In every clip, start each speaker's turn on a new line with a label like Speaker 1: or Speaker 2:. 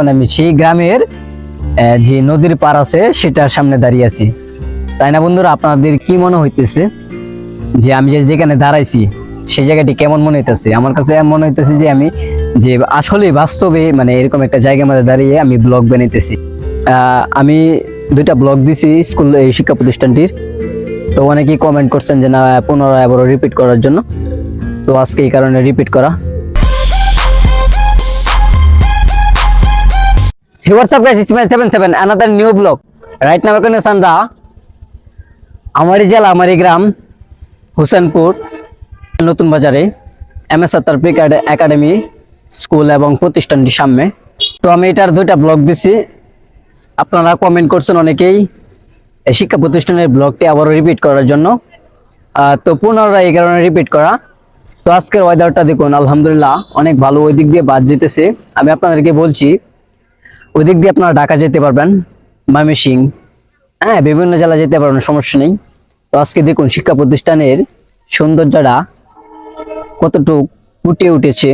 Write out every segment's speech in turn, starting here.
Speaker 1: মানে আমি সেই গ্রামের যে নদীর পার আছে, সেটার সামনে দাঁড়িয়ে আছি। তাই না বন্ধুরা, আপনাদের কি মনে হইতেছে যে আমি যে যেখানে দাঁড়াইছি, সেই জায়গাটি কেমন মনে হইতেছে? আমার কাছে মনে হইতেছে যে আমি, যে আসলে বাস্তবে মানে এরকম একটা জায়গার মধ্যে দাঁড়িয়ে আমি ব্লগ বানাইতেছি। আমি দুইটা ব্লগ দিছি স্কুল, এই শিক্ষা প্রতিষ্ঠানটির। তো অনেকেই কমেন্ট করছেন যে না, পুনরায় আবারও রিপিট করার জন্য। তো আজকে এই কারণে রিপিট করা। Hey, what's up guys? It's my 77, another new vlog. Right now, we're Sandra. আমারই জেলা আমারই গ্রাম হুসেনপুর নতুন বাজারে এম এস একাডেমি স্কুল এবং প্রতিষ্ঠানটির সামনে তো আমি এটার দুইটা ব্লগ দিছি আপনারা কমেন্ট করছেন অনেকেই শিক্ষা প্রতিষ্ঠানের ব্লগটি আবারও রিপিট করার জন্য তো পুনরায় এই কারণে রিপিট করা তো আজকের ওয়েদারটা দেখুন আলহামদুলিল্লাহ অনেক ভালো ওই দিক দিয়ে বাদ যেতেছে আমি আপনাদেরকে বলছি ওই দিক দিয়ে আপনারা ঢাকা যেতে পারবেন ময়মনসিং হ্যাঁ বিভিন্ন জেলা যেতে পারবেন, সমস্যা নেই। তো আজকে দেখুন শিক্ষা প্রতিষ্ঠানের সৌন্দর্যটা কতটুকু ফুটে উঠেছে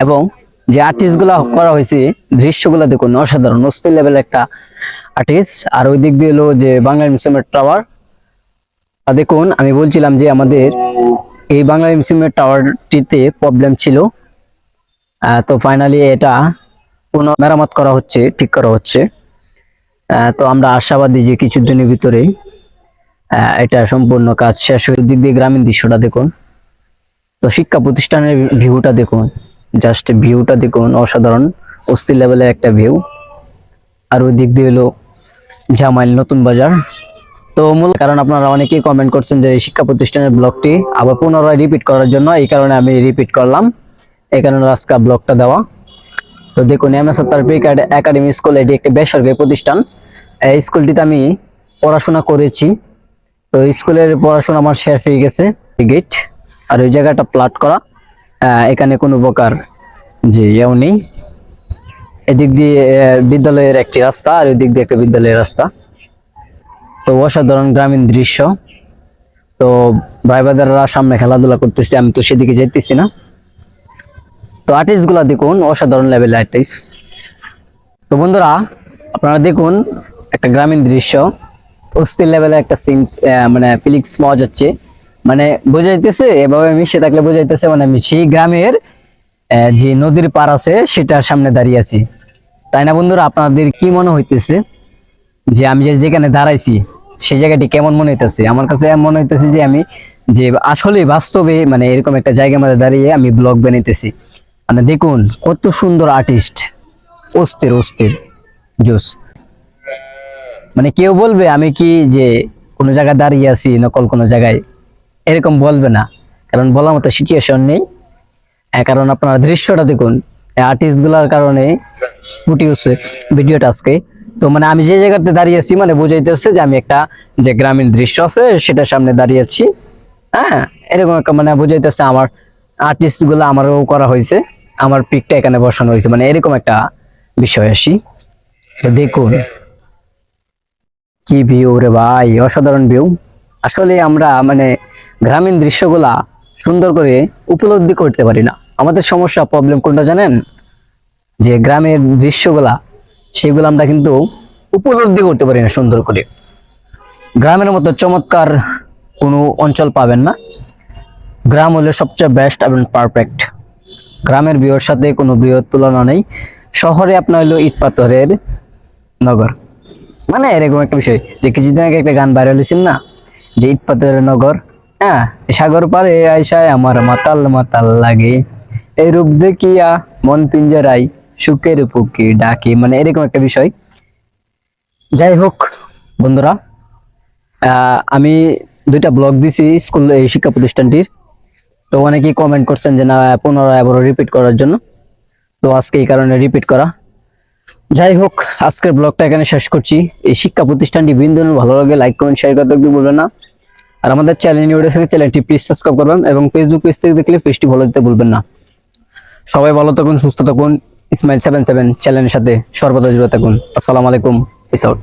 Speaker 1: এবং যে আর্টিস্টগুলা করা হয়েছে, দৃশ্যগুলো দেখুন, অসাধারণ, অস্থির লেভেল একটা আর্টিস্ট আর ওই দিক দিয়ে হলো যে বাংলা মিউজিয়ামের টাওয়ার দেখুন, আমি বলছিলাম যে আমাদের এই বাংলা মিউজিয়ামের টাওয়ারটিতে প্রবলেম ছিল। তো ফাইনালি এটা পুনঃ মেরামত করা হচ্ছে, ঠিক করা হচ্ছে। তো আমরা আশাবাদী যে কিছুদিনের ভিতরে এটা সম্পূর্ণ কাজ শেষ হয়ে দিক দিয়ে গ্রামীণ দৃশ্যটা দেখুন। তো শিক্ষা প্রতিষ্ঠানের ভিউটা দেখুন। জাস্ট ভিউটা দেখুন, অসাধারণ, অস্থির লেভেলের একটা ভিউ আর ওই দিক দিয়ে হলো জামাইল নতুন বাজার। তো মূল কারণ আপনারা অনেকেই কমেন্ট করছেন যে এই শিক্ষা প্রতিষ্ঠানের ব্লগটি আবার পুনরায় রিপিট করার জন্য, এই কারণে আমি রিপিট করলাম। এই কারণে আজকে ব্লগটা দেওয়া তো দেখুন M S cricket academy school এটি একটি বেসরকারি প্রতিষ্ঠান। এই স্কুলটিতে আমি পড়াশোনা করেছি। তো স্কুলের পড়াশোনা আমার শেষ হয়ে গেছে গেট আর ওই জায়গাটা প্লাট করা এখানে কোনো প্রকার যে ইয়েও নেই। এদিক দিয়ে বিদ্যালয়ের একটি রাস্তা আর ওই দিক দিয়ে একটা বিদ্যালয়ের রাস্তা। তো অসাধারণ গ্রামীণ দৃশ্য। তো ভাই বাদাররা সামনে খেলাধুলা করতেছে, আমি তো সেদিকে যেতেছি না। তো আর্টিস্টগুলা দেখুন, অসাধারণ লেভেল আর্টিস্ট তো বন্ধুরা, আপনারা দেখুন একটা গ্রামীণ দৃশ্য। অস্থির লেভেলে একটা সিন মানে ফিলিংস পাওয়া যাচ্ছে। মানে বোঝা যাইতেছে এভাবে মিশে থাকলে বোঝা যাইতেছে মানে আমি সেই গ্রামের যে নদীর পার আছে, সেটার সামনে দাঁড়িয়ে আছি। তাই না বন্ধুরা, আপনাদের কি মনে হইতেছে যে আমি যে যেখানে দাঁড়াইছি, সেই জায়গাটি কেমন মনে হইতেছে? আমার কাছে মনে হইতেছে যে আমি, যে আসলে বাস্তবে মানে এরকম একটা জায়গার মধ্যে দাঁড়িয়ে আমি ব্লগ বানাইতেছি। মানে দেখুন, কত সুন্দর আর্টিস্ট অস্থির অস্থির। জোস। মানে কেউ বলবে, আমি কি যে কোনো জায়গায় দাঁড়িয়ে আছি নকল কোনো জায়গায়? এরকম বলবে না। কারণ বলার মতো সিচুয়েশন নেই। কারণ আপনারা দৃশ্যটা দেখুন আর্টিস্টগুলার কারণে ফুটে উঠছে ভিডিওটা আজকে। তো মানে আমি যে জায়গাতে দাঁড়িয়ে আছি মানে বোঝাইতেছে যে আমি একটা যে গ্রামীণ দৃশ্য আছে, সেটার সামনে দাঁড়িয়ে আছি। হ্যাঁ এরকম একটা মানে বোঝাইতেছে আমার আর্টিস্টগুলো আমারও করা হয়েছে। আমার পিকটা এখানে বসানো হয়েছে। মানে এরকম একটা বিষয় আসি। তো দেখুন, কি ভিউ রে ভাই, অসাধারণ ভিউ আসলে আমরা মানে গ্রামীণ দৃশ্যগুলা সুন্দর করে উপলব্ধি করতে পারি না। আমাদের সমস্যা প্রবলেম কোনটা জানেন? যে গ্রামের দৃশ্যগুলা, সেগুলো আমরা কিন্তু উপলব্ধি করতে পারি না সুন্দর করে। গ্রামের মতো চমৎকার কোনো অঞ্চল পাবেন না। গ্রাম হলো সবচেয়ে বেস্ট এবং পারফেক্ট গ্রামের বিয়ের সাথে কোনো বৃহৎ তুলনা নেই। শহরে আপনার হলো ইট পাথরের নগর। মানে এরকম একটা বিষয়, যে কিছুদিন আগে একটা গান বাইরে হয়েছিল না? যে ইট পাথরের নগর। হ্যাঁ সাগর পারে আইসায় আমার মাতাল মাতাল লাগে। এই রূপ দেখিয়া মন পিঞ্জরাই সুখের পুকি ডাকি। মানে এরকম একটা বিষয়। যাই হোক, বন্ধুরা আমি দুইটা ব্লগ দিছি স্কুল এই শিক্ষা প্রতিষ্ঠানটির। তো অনেকেই কমেন্ট করছেন যে না, পুনরায় আবারও রিপিট করার জন্য। তো আজকে এই কারণে রিপিট করা। যাই হোক, আজকের ব্লগটা এখানে শেষ করছি। এই শিক্ষা প্রতিষ্ঠানটি বিন্দু ভালো লাগে লাইক কমেন্ট শেয়ার করতে একদম ভুলবেন না। আর আমাদের চ্যানেল নিউ চ্যানেলটি প্লিজ সাবস্ক্রাইব করবেন এবং ফেসবুক পেজ থেকে দেখলে পেজটি ভালো দিতে ভুলবেন না। সবাই ভালো থাকুন, সুস্থ থাকুন ইসমাইল সেভেন সেভেন চ্যানেলের সাথে সর্বদা জুড়ে থাকুন। আসসালামু আলাইকুম পিস আউট